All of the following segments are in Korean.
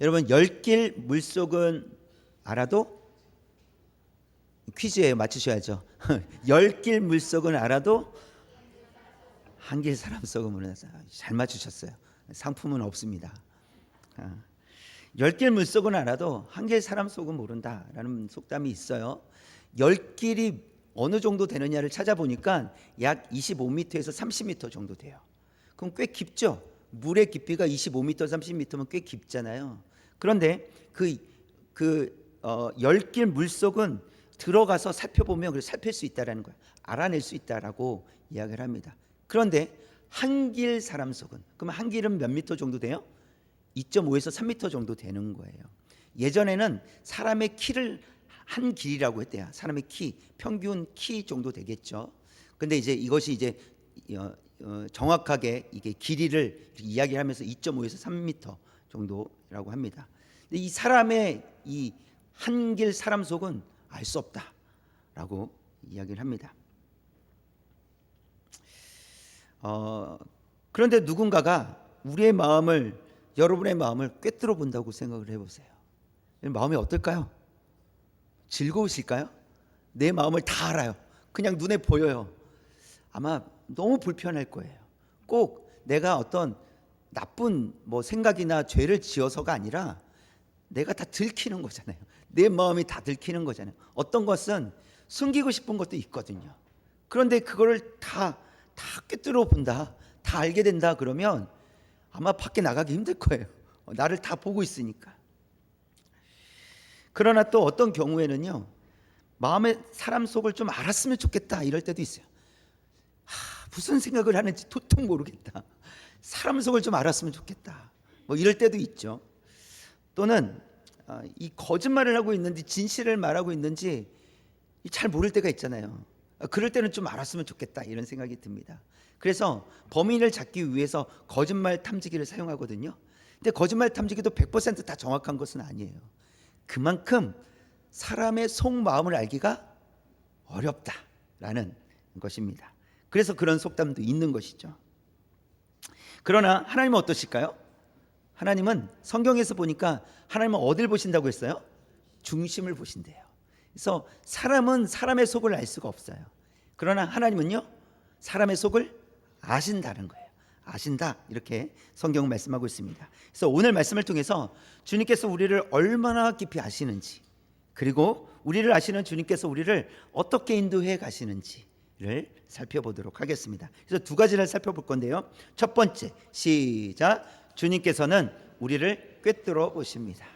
여러분 열길 물속은 알아도 퀴즈예요. 맞추셔야죠. 열길 물속은 알아도 한 길 사람 속은 모르는 잘 맞추셨어요. 상품은 없습니다. 아, 열길 물속은 알아도 한 길 사람 속은 모른다라는 속담이 있어요. 열길이 어느 정도 되느냐를 찾아보니까 약 25m에서 30m 정도 돼요. 그럼 꽤 깊죠? 물의 깊이가 25m, 30m면 꽤 깊잖아요. 그런데 그, 그, 어, 열길 물속은 들어가서 살펴보면 그걸 살필 수 있다라는 거예요. 알아낼 수 있다라고 이야기를 합니다. 그런데 한길 사람 속은, 그럼 한 길은 몇 미터 정도 돼요? 2.5에서 3미터 정도 되는 거예요. 예전에는 사람의 키를 한 길이라고 했대요. 사람의 키, 평균 키 정도 되겠죠. 근데 이제 이것이 이제 어, 어, 정확하게 이게 길이를 이야기하면서 2.5에서 3m 정도라고 합니다. 근데 이 사람의 이 한 길 사람 속은 알 수 없다라고 이야기를 합니다. 어, 그런데 누군가가 우리의 마음을 여러분의 마음을 꿰뚫어 본다고 생각을 해보세요. 마음이 어떨까요? 즐거우실까요? 내 마음을 다 알아요. 그냥 눈에 보여요. 아마 너무 불편할 거예요. 꼭 내가 어떤 나쁜 뭐 생각이나 죄를 지어서가 아니라 내가 다 들키는 거잖아요. 내 마음이 다 들키는 거잖아요. 어떤 것은 숨기고 싶은 것도 있거든요. 그런데 그거를 다, 다 꿰뚫어 본다. 다 알게 된다. 그러면 아마 밖에 나가기 힘들 거예요. 나를 다 보고 있으니까. 그러나 또 어떤 경우에는요. 마음의 사람 속을 좀 알았으면 좋겠다. 이럴 때도 있어요. 하, 무슨 생각을 하는지 도통 모르겠다. 사람 속을 좀 알았으면 좋겠다. 뭐 이럴 때도 있죠. 또는 아, 이 거짓말을 하고 있는지 진실을 말하고 있는지 잘 모를 때가 있잖아요. 아, 그럴 때는 좀 알았으면 좋겠다 이런 생각이 듭니다. 그래서 범인을 잡기 위해서 거짓말 탐지기를 사용하거든요. 근데 거짓말 탐지기도 100%다 정확한 것은 아니에요. 그만큼 사람의 속마음을 알기가 어렵다라는 것입니다. 그래서 그런 속담도 있는 것이죠. 그러나 하나님은 어떠실까요? 하나님은 성경에서 보니까 하나님은 어딜 보신다고 했어요? 중심을 보신대요. 그래서 사람은 사람의 속을 알 수가 없어요. 그러나 하나님은요, 사람의 속을 아신다는 거예요. 아신다. 이렇게 성경은 말씀하고 있습니다. 그래서 오늘 말씀을 통해서 주님께서 우리를 얼마나 깊이 아시는지, 그리고 우리를 아시는 주님께서 우리를 어떻게 인도해 가시는지를 살펴보도록 하겠습니다. 그래서 두 가지를 살펴볼 건데요. 첫 번째, 시작. 주님께서는 우리를 꿰뚫어 보십니다.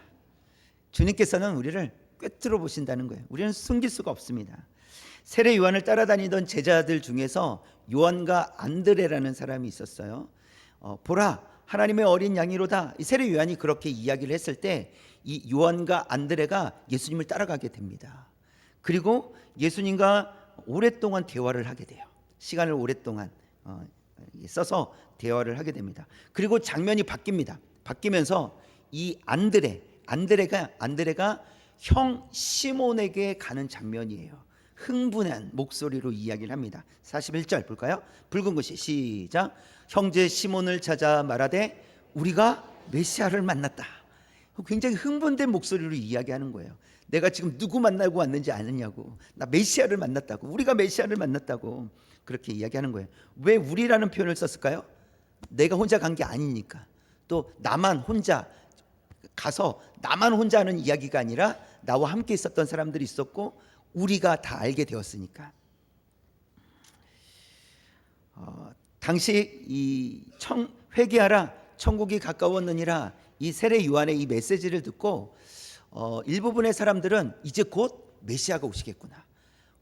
주님께서는 우리를 꿰뚫어 보신다는 거예요. 우리는 숨길 수가 없습니다. 세례 요한을 따라다니던 제자들 중에서 요한과 안드레라는 사람이 있었어요. 어, 보라, 하나님의 어린 양이로다. 이 세례 요한이 그렇게 이야기를 했을 때 이 요한과 안드레가 예수님을 따라가게 됩니다. 그리고 예수님과 오랫동안 대화를 하게 돼요. 시간을 오랫동안 어, 써서 대화를 하게 됩니다. 그리고 장면이 바뀝니다. 바뀌면서 이 안드레, 안드레가 안드레가 형 시몬에게 가는 장면이에요. 흥분한 목소리로 이야기를 합니다. 41절 볼까요? 붉은 것이 시작. 형제 시몬을 찾아 말하되 우리가 메시아를 만났다. 굉장히 흥분된 목소리로 이야기하는 거예요. 내가 지금 누구 만나고 왔는지 아느냐고. 나 메시아를 만났다고. 우리가 메시아를 만났다고. 그렇게 이야기하는 거예요. 왜 우리라는 표현을 썼을까요? 내가 혼자 간 게 아니니까. 또 나만 혼자 가서 나만 혼자 하는 이야기가 아니라 나와 함께 있었던 사람들이 있었고 우리가 다 알게 되었으니까. 어, 당시 이 청, 회개하라 천국이 가까웠느니라 이 세례 요한의 이 메시지를 듣고 어, 일부분의 사람들은 이제 곧 메시아가 오시겠구나.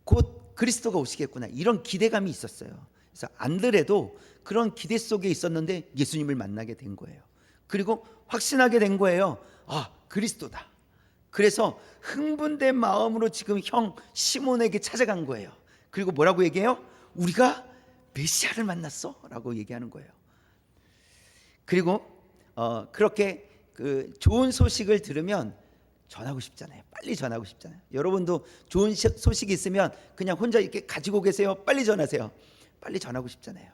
곧 그리스도가 오시겠구나. 이런 기대감이 있었어요. 그래서 안드레도 그런 기대 속에 있었는데 예수님을 만나게 된 거예요. 그리고 확신하게 된 거예요. 아, 그리스도다. 그래서 흥분된 마음으로 지금 형 시몬에게 찾아간 거예요. 그리고 뭐라고 얘기해요? 우리가 메시아를 만났어? 라고 얘기하는 거예요. 그리고 어, 그렇게 그 좋은 소식을 들으면 전하고 싶잖아요. 빨리 전하고 싶잖아요. 여러분도 좋은 시- 소식이 있으면 그냥 혼자 이렇게 가지고 계세요. 빨리 전하세요. 빨리 전하고 싶잖아요.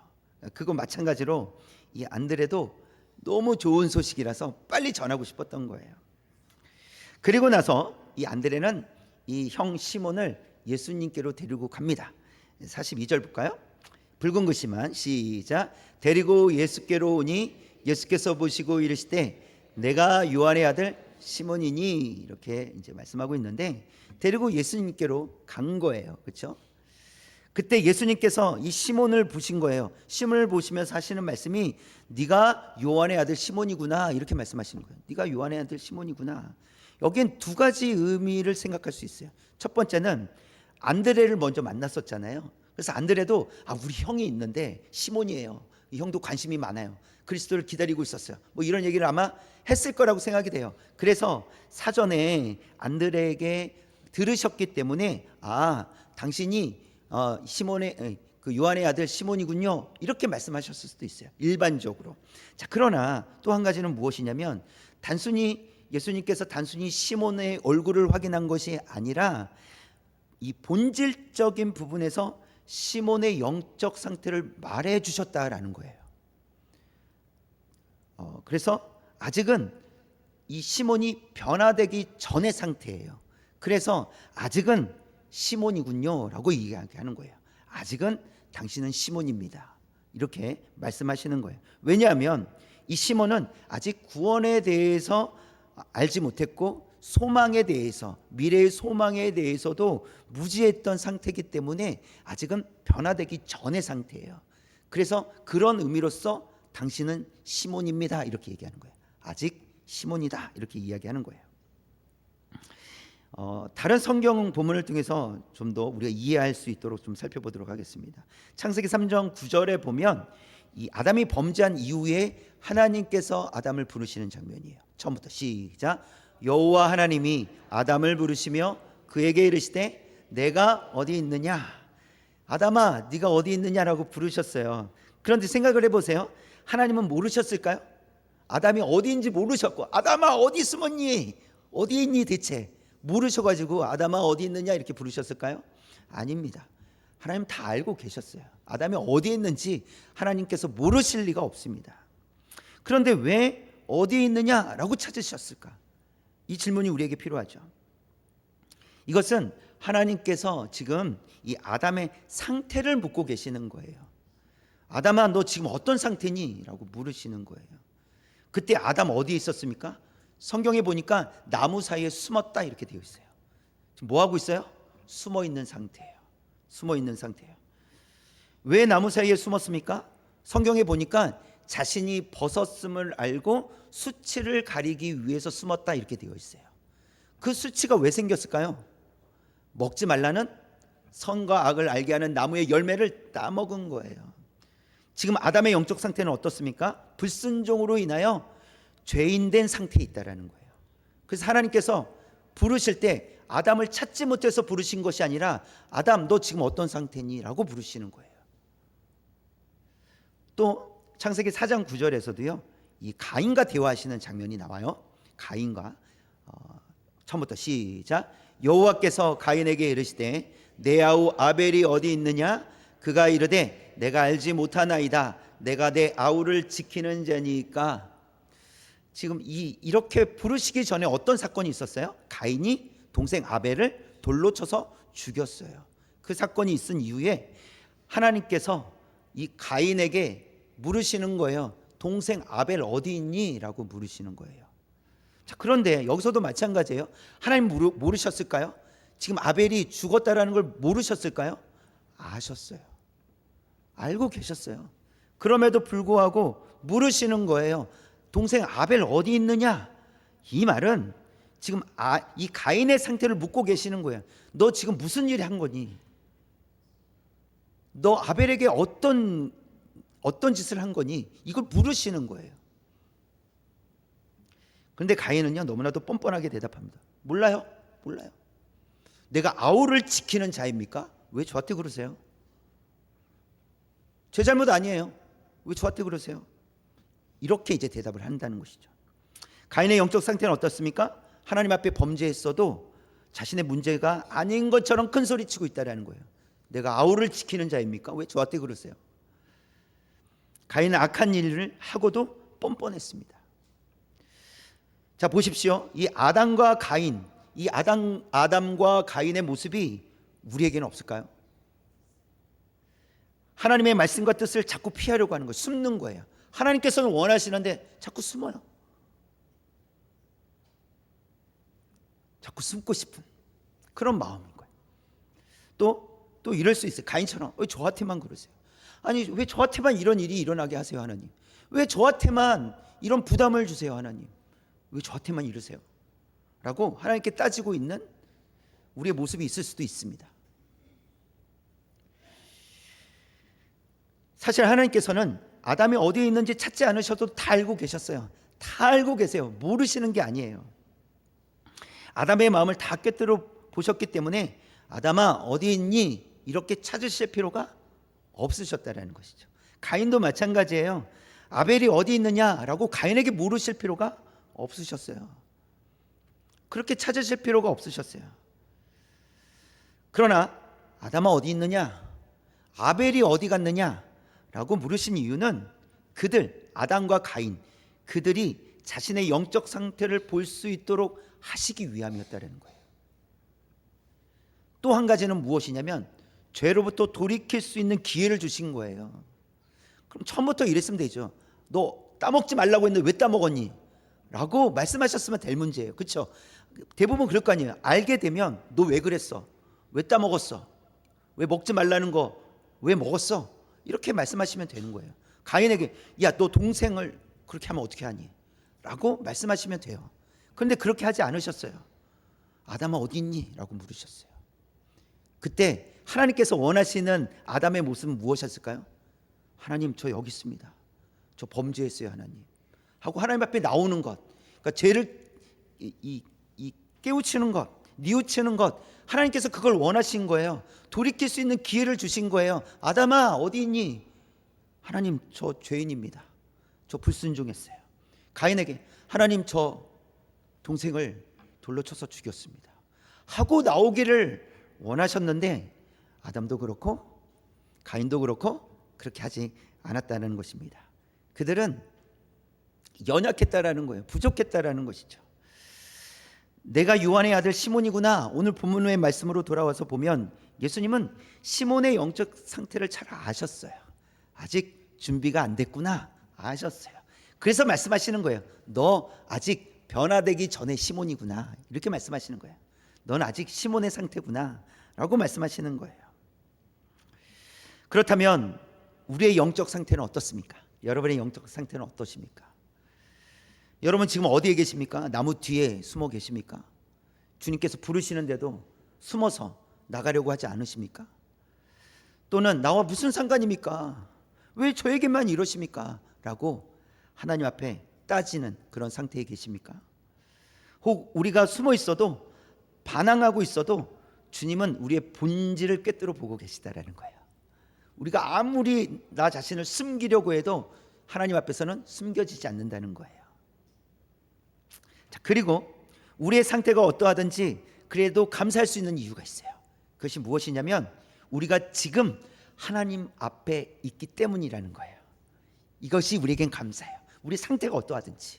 그거 마찬가지로 이 안드레도 너무 좋은 소식이라서 빨리 전하고 싶었던 거예요. 그리고 나서 이 안드레는 이 형 시몬을 예수님께로 데리고 갑니다. 42절 볼까요? 붉은 글씨만 시작. 데리고 예수께로 오니 예수께서 보시고 이르시되 내가 요한의 아들 시몬이니 이렇게 이제 말씀하고 있는데 데리고 예수님께로 간 거예요. 그렇죠? 그때 예수님께서 이 시몬을 보신 거예요. 시몬을 보시면서 하시는 말씀이 네가 요한의 아들 시몬이구나 이렇게 말씀하시는 거예요. 네가 요한의 아들 시몬이구나. 여기엔 두 가지 의미를 생각할 수 있어요. 첫 번째는 안드레를 먼저 만났었잖아요. 그래서 안드레도 아 우리 형이 있는데 시몬이에요. 이 형도 관심이 많아요. 그리스도를 기다리고 있었어요. 뭐 이런 얘기를 아마 했을 거라고 생각이 돼요. 그래서 사전에 안드레에게 들으셨기 때문에 아 당신이 어, 시몬의 에, 그 요한의 아들 시몬이군요. 이렇게 말씀하셨을 수도 있어요. 일반적으로. 자, 그러나 또 한 가지는 무엇이냐면 단순히 예수님께서 단순히 시몬의 얼굴을 확인한 것이 아니라 이 본질적인 부분에서 시몬의 영적 상태를 말해 주셨다라는 거예요. 어, 그래서 아직은 이 시몬이 변화되기 전의 상태예요. 그래서 아직은 시몬이군요라고 이야기하는 거예요. 아직은 당신은 시몬입니다. 이렇게 말씀하시는 거예요. 왜냐하면 이 시몬은 아직 구원에 대해서 알지 못했고 소망에 대해서 미래의 소망에 대해서도 무지했던 상태이기 때문에 아직은 변화되기 전의 상태예요. 그래서 그런 의미로서 당신은 시몬입니다. 이렇게 얘기하는 거예요. 아직 시몬이다. 이렇게 이야기하는 거예요. 어, 다른 성경 본문을 통해서 좀 더 우리가 이해할 수 있도록 좀 살펴보도록 하겠습니다. 창세기 3장 9절에 보면 이 아담이 범죄한 이후에 하나님께서 아담을 부르시는 장면이에요. 처음부터 시작. 여호와 하나님이 아담을 부르시며 그에게 이르시되 내가 어디 있느냐? 아담아, 네가 어디 있느냐라고 부르셨어요. 그런데 생각을 해 보세요. 하나님은 모르셨을까요? 아담이 어디인지 모르셨고 아담아 어디 숨었니? 어디 있니 대체? 모르셔 가지고 아담아 어디 있느냐 이렇게 부르셨을까요? 아닙니다. 하나님 다 알고 계셨어요. 아담이 어디 있는지 하나님께서 모르실 리가 없습니다. 그런데 왜 어디 있느냐라고 찾으셨을까? 이 질문이 우리에게 필요하죠. 이것은 하나님께서 지금 이 아담의 상태를 묻고 계시는 거예요. 아담아 너 지금 어떤 상태니? 라고 물으시는 거예요. 그때 아담 어디에 있었습니까? 성경에 보니까 나무 사이에 숨었다 이렇게 되어 있어요. 지금 뭐 하고 있어요? 숨어 있는 상태예요. 숨어 있는 상태예요. 왜 나무 사이에 숨었습니까? 성경에 보니까 자신이 벗었음을 알고 수치를 가리기 위해서 숨었다 이렇게 되어 있어요. 그 수치가 왜 생겼을까요? 먹지 말라는 선과 악을 알게 하는 나무의 열매를 따먹은 거예요. 지금 아담의 영적 상태는 어떻습니까? 불순종으로 인하여 죄인된 상태에 있다라는 거예요. 그래서 하나님께서 부르실 때 아담을 찾지 못해서 부르신 것이 아니라 아담 너 지금 어떤 상태니?라고 부르시는 거예요. 또 창세기 4장 9절에서도요. 이 가인과 대화하시는 장면이 나와요. 가인과 어, 처음부터 시작. 여호와께서 가인에게 이르시되 내 아우 아벨이 어디 있느냐? 그가 이르되 내가 알지 못하나이다. 내가 내 아우를 지키는 자니까. 지금 이 이렇게 부르시기 전에 어떤 사건이 있었어요? 가인이 동생 아벨을 돌로 쳐서 죽였어요. 그 사건이 있은 이후에 하나님께서 이 가인에게 물으시는 거예요. 동생 아벨 어디 있니?라고 물으시는 거예요. 자, 그런데 여기서도 마찬가지예요. 하나님 모르, 모르셨을까요? 지금 아벨이 죽었다라는 걸 모르셨을까요? 아셨어요. 알고 계셨어요. 그럼에도 불구하고 물으시는 거예요. 동생 아벨 어디 있느냐? 이 말은 지금 아, 이 가인의 상태를 묻고 계시는 거예요. 너 지금 무슨 일을 한 거니? 너 아벨에게 어떤 어떤 짓을 한 거니? 이걸 물으시는 거예요. 그런데 가인은요 너무나도 뻔뻔하게 대답합니다. 몰라요, 몰라요. 내가 아우를 지키는 자입니까? 왜 저한테 그러세요? 제 잘못 아니에요. 왜 저한테 그러세요? 이렇게 이제 대답을 한다는 것이죠. 가인의 영적 상태는 어떻습니까? 하나님 앞에 범죄했어도 자신의 문제가 아닌 것처럼 큰 소리 치고 있다라는 거예요. 내가 아우를 지키는 자입니까? 왜 저한테 그러세요? 가인은 악한 일을 하고도 뻔뻔했습니다. 자 보십시오. 이 아담과 가인, 이 아담 아담과 가인의 모습이 우리에게는 없을까요? 하나님의 말씀과 뜻을 자꾸 피하려고 하는 거예요. 숨는 거예요. 하나님께서는 원하시는데 자꾸 숨어요. 자꾸 숨고 싶은 그런 마음인 거예요. 또, 또 이럴 수 있어요. 가인처럼 왜 저한테만 그러세요? 아니 왜 저한테만 이런 일이 일어나게 하세요 하나님? 왜 저한테만 이런 부담을 주세요 하나님? 왜 저한테만 이러세요? 라고 하나님께 따지고 있는 우리의 모습이 있을 수도 있습니다. 사실 하나님께서는 아담이 어디에 있는지 찾지 않으셔도 다 알고 계셨어요. 다 알고 계세요. 모르시는 게 아니에요. 아담의 마음을 다 꿰뚫어 보셨기 때문에 아담아 어디 있니? 이렇게 찾으실 필요가 없으셨다라는 것이죠. 가인도 마찬가지예요. 아벨이 어디 있느냐라고 가인에게 물으실 필요가 없으셨어요. 그렇게 찾으실 필요가 없으셨어요. 그러나 아담아 어디 있느냐? 아벨이 어디 갔느냐?라고 물으신 이유는 그들 아담과 가인 그들이 자신의 영적 상태를 볼 수 있도록 하시기 위함이었다는 거예요. 또 한 가지는 무엇이냐면 죄로부터 돌이킬 수 있는 기회를 주신 거예요. 그럼 처음부터 이랬으면 되죠. 너 따먹지 말라고 했는데 왜 따먹었니? 라고 말씀하셨으면 될 문제예요. 그렇죠? 대부분 그럴 거 아니에요. 알게 되면 너 왜 그랬어? 왜 따먹었어? 왜 먹지 말라는 거 왜 먹었어? 이렇게 말씀하시면 되는 거예요. 가인에게 야 너 동생을 그렇게 하면 어떻게 하니? 라고 말씀하시면 돼요. 그런데 그렇게 하지 않으셨어요. 아담아 어디 있니? 라고 물으셨어요. 그때 하나님께서 원하시는 아담의 모습은 무엇이었을까요? 하나님 저 여기 있습니다. 저 범죄했어요 하나님. 하고 하나님 앞에 나오는 것. 그러니까 죄를 이, 이, 이 깨우치는 것, 뉘우치는 것. 하나님께서 그걸 원하신 거예요. 돌이킬 수 있는 기회를 주신 거예요. 아담아 어디 있니? 하나님 저 죄인입니다. 저 불순종했어요. 가인에게 하나님 저 동생을 돌로 쳐서 죽였습니다. 하고 나오기를 원하셨는데 아담도 그렇고 가인도 그렇고 그렇게 하지 않았다는 것입니다. 그들은 연약했다라는 거예요. 부족했다라는 것이죠. 내가 요한의 아들 시몬이구나. 오늘 본문의 말씀으로 돌아와서 보면 예수님은 시몬의 영적 상태를 잘 아셨어요. 아직 준비가 안 됐구나. 아셨어요. 그래서 말씀하시는 거예요. 너 아직 변화되기 전에 시몬이구나. 이렇게 말씀하시는 거예요. 넌 아직 시몬의 상태구나. 라고 말씀하시는 거예요. 그렇다면 우리의 영적 상태는 어떻습니까? 여러분의 영적 상태는 어떠십니까? 여러분 지금 어디에 계십니까? 나무 뒤에 숨어 계십니까? 주님께서 부르시는데도 숨어서 나가려고 하지 않으십니까? 또는 나와 무슨 상관입니까? 왜 저에게만 이러십니까? 라고 하나님 앞에 따지는 그런 상태에 계십니까? 혹 우리가 숨어 있어도 반항하고 있어도 주님은 우리의 본질을 꿰뚫어 보고 계시다라는 거예요. 우리가 아무리 나 자신을 숨기려고 해도 하나님 앞에서는 숨겨지지 않는다는 거예요. 자, 그리고 우리의 상태가 어떠하든지 그래도 감사할 수 있는 이유가 있어요. 그것이 무엇이냐면 우리가 지금 하나님 앞에 있기 때문이라는 거예요. 이것이 우리에겐 감사해요. 우리 상태가 어떠하든지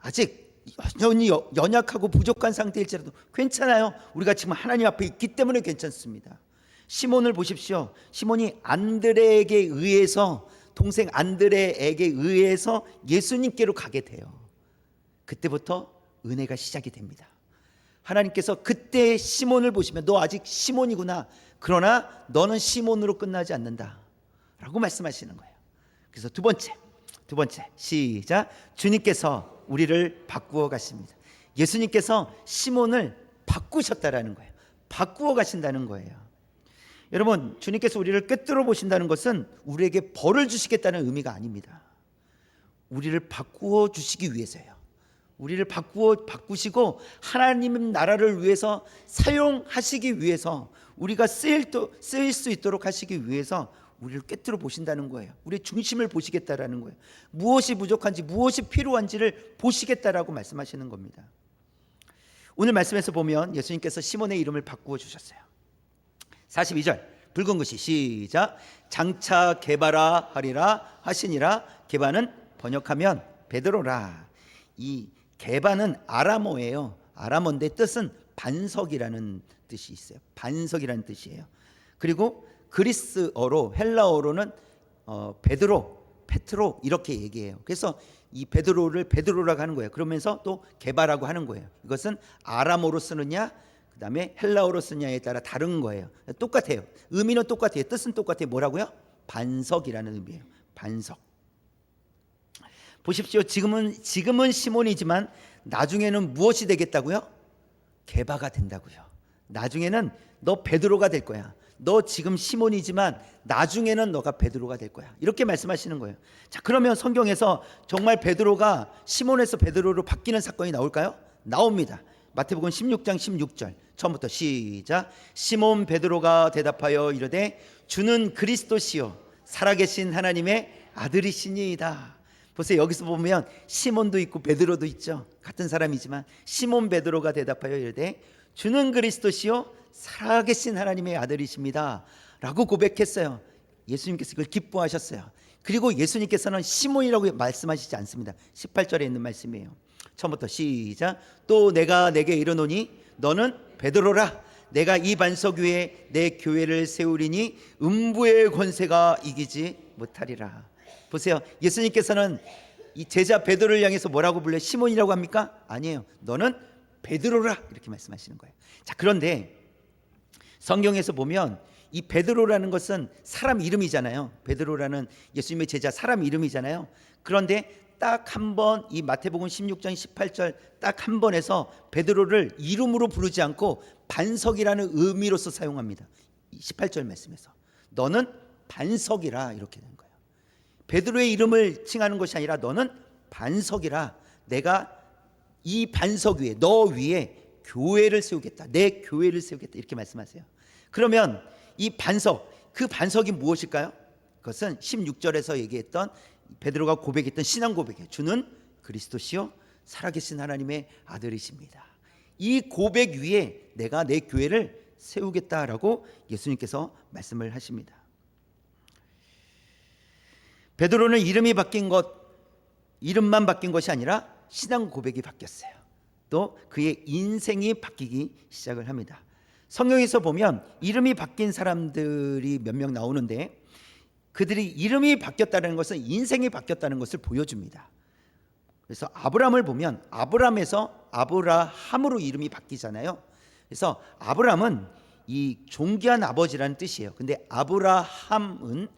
아직 여전히 연약하고 부족한 상태일지라도 괜찮아요. 우리가 지금 하나님 앞에 있기 때문에 괜찮습니다. 시몬을 보십시오. 시몬이 안드레에게 의해서 동생 안드레에게 의해서 예수님께로 가게 돼요. 그때부터 은혜가 시작이 됩니다. 하나님께서 그때 시몬을 보시면 너 아직 시몬이구나. 그러나 너는 시몬으로 끝나지 않는다. 라고 말씀하시는 거예요. 그래서 두 번째, 두 번째, 시작. 주님께서 우리를 바꾸어 가십니다. 예수님께서 시몬을 바꾸셨다라는 거예요. 바꾸어 가신다는 거예요. 여러분, 주님께서 우리를 꿰뚫어 보신다는 것은 우리에게 벌을 주시겠다는 의미가 아닙니다. 우리를 바꾸어 주시기 위해서예요. 우리를 바꾸어 바꾸시고 하나님 나라를 위해서 사용하시기 위해서 우리가 쓰일, 또, 쓰일 수 있도록 하시기 위해서 우리를 꿰뚫어 보신다는 거예요. 우리의 중심을 보시겠다라는 거예요. 무엇이 부족한지 무엇이 필요한지를 보시겠다라고 말씀하시는 겁니다. 오늘 말씀에서 보면 예수님께서 시몬의 이름을 바꾸어 주셨어요. 42절 붉은 글씨 시작 장차 개바라 하리라 하시니라 개바는 번역하면 베드로라 이 개바는 아람어예요 아람어인데 뜻은 반석이라는 뜻이 있어요 반석이라는 뜻이에요 그리고 그리스어로 헬라어로는 어, 베드로 페트로 이렇게 얘기해요 그래서 이 베드로를 베드로라고 하는 거예요 그러면서 또 개바라고 하는 거예요 이것은 아람어로 쓰느냐 그 다음에 헬라어로 쓰냐에 따라 다른 거예요. 똑같아요. 의미는 똑같아요. 뜻은 똑같아요. 뭐라고요? 반석이라는 의미예요. 반석. 보십시오. 지금은 지금은 시몬이지만 나중에는 무엇이 되겠다고요? 개바가 된다고요. 나중에는 너 베드로가 될 거야. 너 지금 시몬이지만 나중에는 너가 베드로가 될 거야. 이렇게 말씀하시는 거예요. 자, 그러면 성경에서 정말 베드로가 시몬에서 베드로로 바뀌는 사건이 나올까요? 나옵니다. 마태복음 16장 16절 처음부터 시작 시몬 베드로가 대답하여 이르되 주는 그리스도시요 살아계신 하나님의 아들이시니이다 보세요 여기서 보면 시몬도 있고 베드로도 있죠 같은 사람이지만 시몬 베드로가 대답하여 이르되 주는 그리스도시요 살아계신 하나님의 아들이십니다 라고 고백했어요 예수님께서 그걸 기뻐하셨어요 그리고 예수님께서는 시몬이라고 말씀하시지 않습니다 18절에 있는 말씀이에요 처음부터 시작. 또 내가 내게 이르노니 너는 베드로라. 내가 이 반석 위에 내 교회를 세우리니 음부의 권세가 이기지 못하리라. 보세요. 예수님께서는 이 제자 베드로를 향해서 뭐라고 불러? 시몬이라고 합니까? 아니에요. 너는 베드로라 이렇게 말씀하시는 거예요. 자, 그런데 성경에서 보면 이 베드로라는 것은 사람 이름이잖아요. 베드로라는 예수님의 제자 사람 이름이잖아요. 그런데 딱 한 번 이 마태복음 16장 18절 딱 한 번에서 베드로를 이름으로 부르지 않고 반석이라는 의미로서 사용합니다. 18절 말씀에서 너는 반석이라 이렇게 된 거예요. 베드로의 이름을 칭하는 것이 아니라 너는 반석이라 내가 이 반석 위에 너 위에 교회를 세우겠다. 내 교회를 세우겠다. 이렇게 말씀하세요. 그러면 이 반석 그 반석이 무엇일까요? 그것은 16절에서 얘기했던 베드로가 고백했던 신앙 고백이에요. 주는 그리스도시요 살아계신 하나님의 아들이십니다. 이 고백 위에 내가 내 교회를 세우겠다라고 예수님께서 말씀을 하십니다. 베드로는 이름이 바뀐 것, 이름만 바뀐 것이 아니라 신앙 고백이 바뀌었어요. 또 그의 인생이 바뀌기 시작을 합니다. 성경에서 보면 이름이 바뀐 사람들이 몇 명 나오는데 그들이 이름이 바뀌었다는 것은 인생이 바뀌었다는 것을 보여줍니다. 그래서 아브람을 보면 아브람에서 아브라함으로 이름이 바뀌잖아요. 그래서 아브람은 이 존귀한 아버지라는 뜻이에요. 근데 아브라함은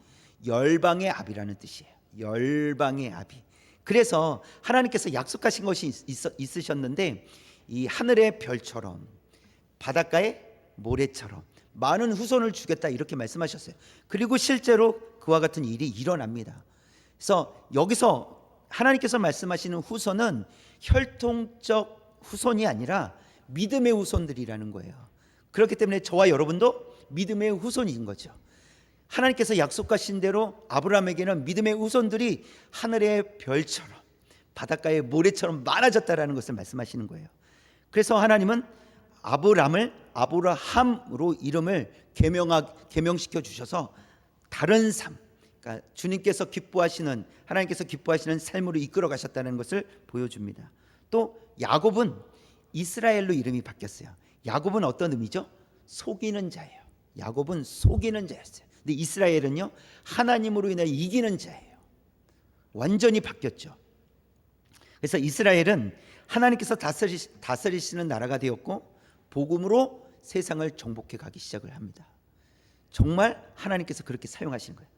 열방의 아비라는 뜻이에요. 열방의 아비. 그래서 하나님께서 약속하신 것이 있, 있으셨는데 이 하늘의 별처럼 바닷가의 모래처럼 많은 후손을 주겠다 이렇게 말씀하셨어요. 그리고 실제로 그와 같은 일이 일어납니다. 그래서 여기서 하나님께서 말씀하시는 후손은 혈통적 후손이 아니라 믿음의 후손들이라는 거예요. 그렇기 때문에 저와 여러분도 믿음의 후손인 거죠. 하나님께서 약속하신 대로 아브라함에게는 믿음의 후손들이 하늘의 별처럼 바닷가의 모래처럼 많아졌다라는 것을 말씀하시는 거예요. 그래서 하나님은 아브람을 아브라함으로 이름을 개명하, 개명시켜 주셔서 다른 삶, 그러니까 주님께서 기뻐하시는 하나님께서 기뻐하시는 삶으로 이끌어 가셨다는 것을 보여줍니다. 또 야곱은 이스라엘로 이름이 바뀌었어요. 야곱은 어떤 의미죠? 속이는 자예요. 야곱은 속이는 자였어요. 근데 이스라엘은요 하나님으로 인해 이기는 자예요. 완전히 바뀌었죠. 그래서 이스라엘은 하나님께서 다스리, 다스리 시는 나라가 되었고 복음으로 세상을 정복해 가기 시작을 합니다. 정말 하나님께서 그렇게 사용하시는 거예요.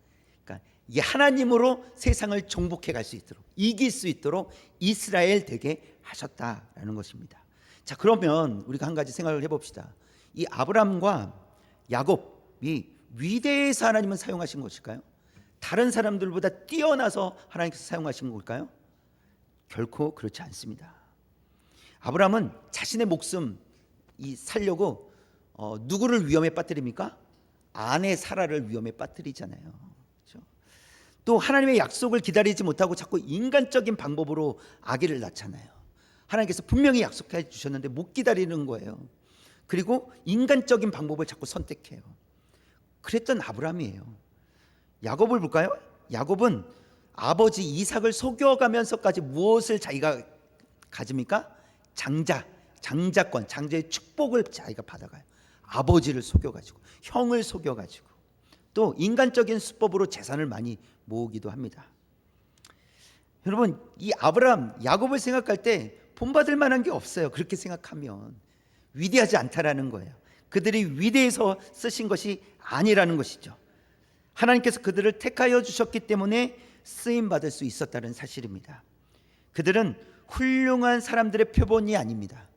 그러니까 이 하나님으로 세상을 정복해 갈 수 있도록 이길 수 있도록 이스라엘 되게 하셨다라는 것입니다. 자, 그러면 우리가 한 가지 생각을 해 봅시다. 이 아브람과 야곱이 위대해서 하나님은 사용하신 것일까요? 다른 사람들보다 뛰어나서 하나님께서 사용하신 걸까요? 결코 그렇지 않습니다. 아브람은 자신의 목숨 이 살려고 어, 누구를 위험에 빠뜨립니까? 아내 사라를 위험에 빠뜨리잖아요. 그렇죠? 또 하나님의 약속을 기다리지 못하고 자꾸 인간적인 방법으로 아기를 낳잖아요. 하나님께서 분명히 약속해 주셨는데 못 기다리는 거예요. 그리고 인간적인 방법을 자꾸 선택해요. 그랬던 아브라함이에요. 야곱을 볼까요? 야곱은 아버지 이삭을 속여가면서까지 무엇을 자기가 가집니까? 장자, 장자권, 장자의 축복을 자기가 받아가요. 아버지를 속여가지고, 형을 속여가지고, 또 인간적인 수법으로 재산을 많이 모으기도 합니다. 여러분, 이 아브라함, 야곱을 생각할 때 본받을 만한 게 없어요. 그렇게 생각하면 위대하지 않다라는 거예요. 그들이 위대해서 쓰신 것이 아니라는 것이죠. 하나님께서 그들을 택하여 주셨기 때문에 쓰임 받을 수 있었다는 사실입니다. 그들은 훌륭한 사람들의 표본이 아닙니다.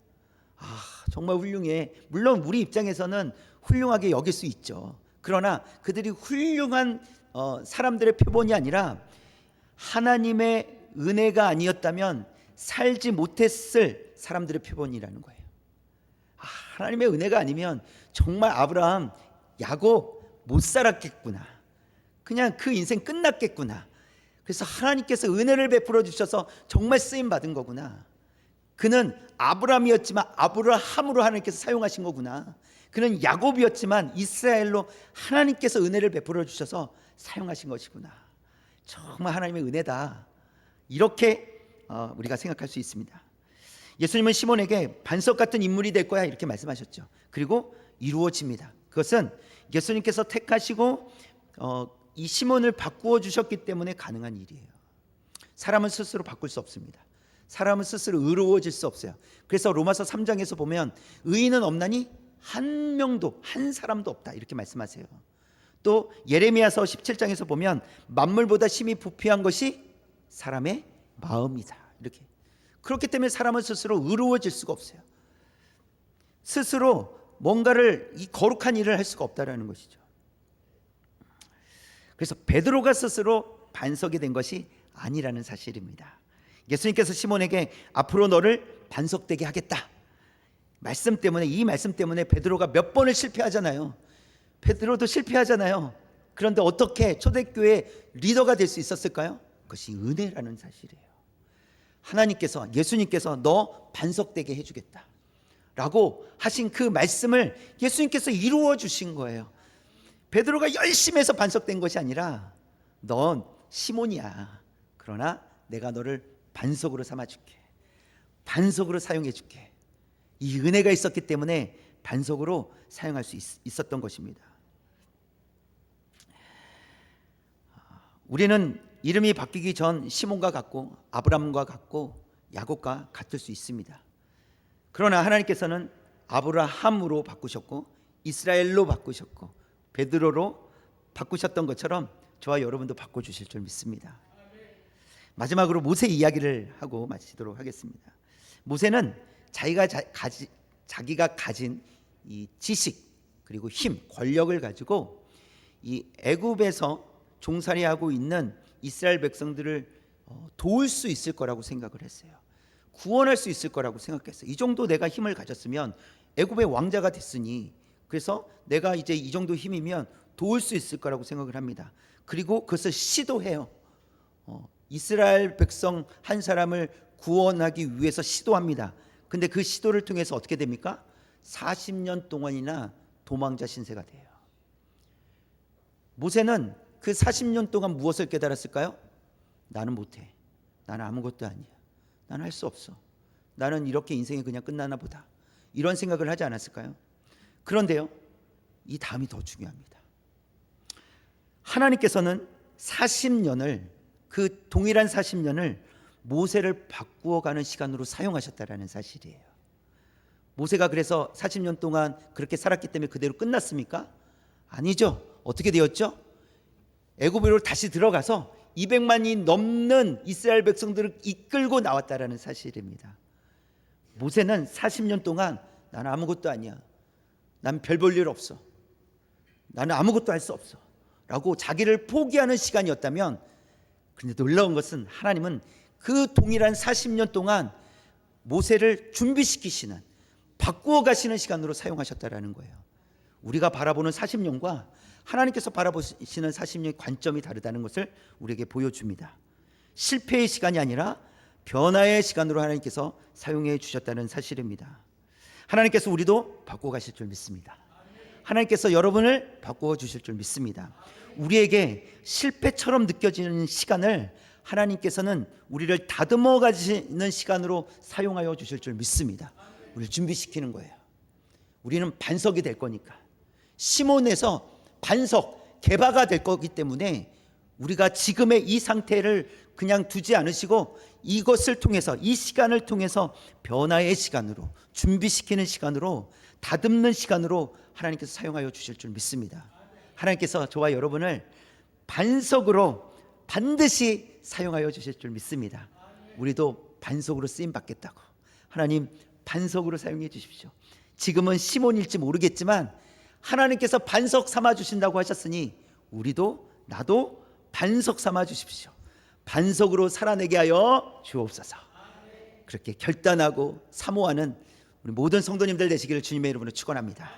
아, 정말 훌륭해. 물론 우리 입장에서는 훌륭하게 여길 수 있죠. 그러나 그들이 훌륭한 어, 사람들의 표본이 아니라 하나님의 은혜가 아니었다면 살지 못했을 사람들의 표본이라는 거예요. 아, 하나님의 은혜가 아니면 정말 아브라함, 야곱 못 살았겠구나. 그냥 그 인생 끝났겠구나. 그래서 하나님께서 은혜를 베풀어 주셔서 정말 쓰임 받은 거구나. 그는 아브라함이었지만 아브라함으로 하나님께서 사용하신 거구나. 그는 야곱이었지만 이스라엘로 하나님께서 은혜를 베풀어 주셔서 사용하신 것이구나. 정말 하나님의 은혜다. 이렇게 어, 우리가 생각할 수 있습니다. 예수님은 시몬에게 반석 같은 인물이 될 거야 이렇게 말씀하셨죠. 그리고 이루어집니다. 그것은 예수님께서 택하시고 어, 이 시몬을 바꾸어 주셨기 때문에 가능한 일이에요. 사람은 스스로 바꿀 수 없습니다. 사람은 스스로 의로워질 수 없어요. 그래서 로마서 3장에서 보면 의인은 없나니 한 명도 한 사람도 없다 이렇게 말씀하세요. 또 예레미야서 17장에서 보면 만물보다 심히 부패한 것이 사람의 마음이다. 이렇게. 그렇기 때문에 사람은 스스로 의로워질 수가 없어요. 스스로 뭔가를 이 거룩한 일을 할 수가 없다라는 것이죠. 그래서 베드로가 스스로 반석이 된 것이 아니라는 사실입니다. 예수님께서 시몬에게 앞으로 너를 반석되게 하겠다. 말씀 때문에 이 말씀 때문에 베드로가 몇 번을 실패하잖아요. 베드로도 실패하잖아요. 그런데 어떻게 초대교회 리더가 될 수 있었을까요? 그것이 은혜라는 사실이에요. 하나님께서 예수님께서 너 반석되게 해주겠다. 라고 하신 그 말씀을 예수님께서 이루어 주신 거예요. 베드로가 열심히 해서 반석된 것이 아니라 넌 시몬이야. 그러나 내가 너를 반석으로 삼아 줄게. 반석으로 사용해 줄게. 이 은혜가 있었기 때문에 반석으로 사용할 수 있, 었던 것입니다. 우리는 이름이 바뀌기 전 시몬과 같고 아브람과 같고 야곱과 같을 수 있습니다. 그러나 하나님께서는 아브라함으로 바꾸셨고 이스라엘로 바꾸셨고 베드로로 바꾸셨던 것처럼 저와 여러분도 바꿔 주실 줄 믿습니다. 마지막으로 모세 이야기를 하고 마치도록 하겠습니다. 모세는 자기가 자, 가지, 자기가 가진 이 지식 그리고 힘, 권력을 가지고 이 애굽에서 종살이하고 있는 이스라엘 백성들을 어, 도울 수 있을 거라고 생각을 했어요. 구원할 수 있을 거라고 생각했어요. 이 정도 내가 힘을 가졌으면 애굽의 왕자가 됐으니 그래서 내가 이제 이 정도 힘이면 도울 수 있을 거라고 생각을 합니다. 그리고 그것을 시도해요. 어, 이스라엘 백성 한 사람을 구원하기 위해서 시도합니다. 근데 그 시도를 통해서 어떻게 됩니까? 40년 동안이나 도망자 신세가 돼요. 모세는 그 40년 동안 무엇을 깨달았을까요? 나는 못해. 나는 아무것도 아니야. 나는 할수 없어. 나는 이렇게 인생이 그냥 끝나나 보다. 이런 생각을 하지 않았을까요? 그런데요, 이 다음이 더 중요합니다. 하나님께서는 40년을 그 동일한 40년을 모세를 바꾸어 가는 시간으로 사용하셨다라는 사실이에요. 모세가 그래서 40년 동안 그렇게 살았기 때문에 그대로 끝났습니까? 아니죠. 어떻게 되었죠? 애굽으로 다시 들어가서 200만이 넘는 이스라엘 백성들을 이끌고 나왔다라는 사실입니다. 모세는 40년 동안 나는 아무것도 아니야. 난 별 볼 일 없어. 나는 아무것도 할 수 없어. 라고 자기를 포기하는 시간이었다면 근데 놀라운 것은 하나님은 그 동일한 40년 동안 모세를 준비시키시는 바꾸어 가시는 시간으로 사용하셨다라는 거예요. 우리가 바라보는 40년과 하나님께서 바라보시는 40년의 관점이 다르다는 것을 우리에게 보여줍니다. 실패의 시간이 아니라 변화의 시간으로 하나님께서 사용해 주셨다는 사실입니다. 하나님께서 우리도 바꿔 가실 줄 믿습니다. 하나님께서 여러분을 바꾸어 주실 줄 믿습니다. 우리에게 실패처럼 느껴지는 시간을 하나님께서는 우리를 다듬어 가시는 시간으로 사용하여 주실 줄 믿습니다. 우리를 준비시키는 거예요. 우리는 반석이 될 거니까. 시몬에서 반석, 개바가 될 거기 때문에 우리가 지금의 이 상태를 그냥 두지 않으시고 이것을 통해서 이 시간을 통해서 변화의 시간으로 준비시키는 시간으로 다듬는 시간으로 하나님께서 사용하여 주실 줄 믿습니다. 하나님께서 저와 여러분을 반석으로 반드시 사용하여 주실 줄 믿습니다. 우리도 반석으로 쓰임 받겠다고. 하나님 반석으로 사용해 주십시오. 지금은 시몬일지 모르겠지만 하나님께서 반석 삼아 주신다고 하셨으니 우리도 나도 반석 삼아 주십시오. 반석으로 살아내게 하여 주옵소서. 그렇게 결단하고 사모하는 우리 모든 성도님들 되시기를 주님의 이름으로 축원합니다.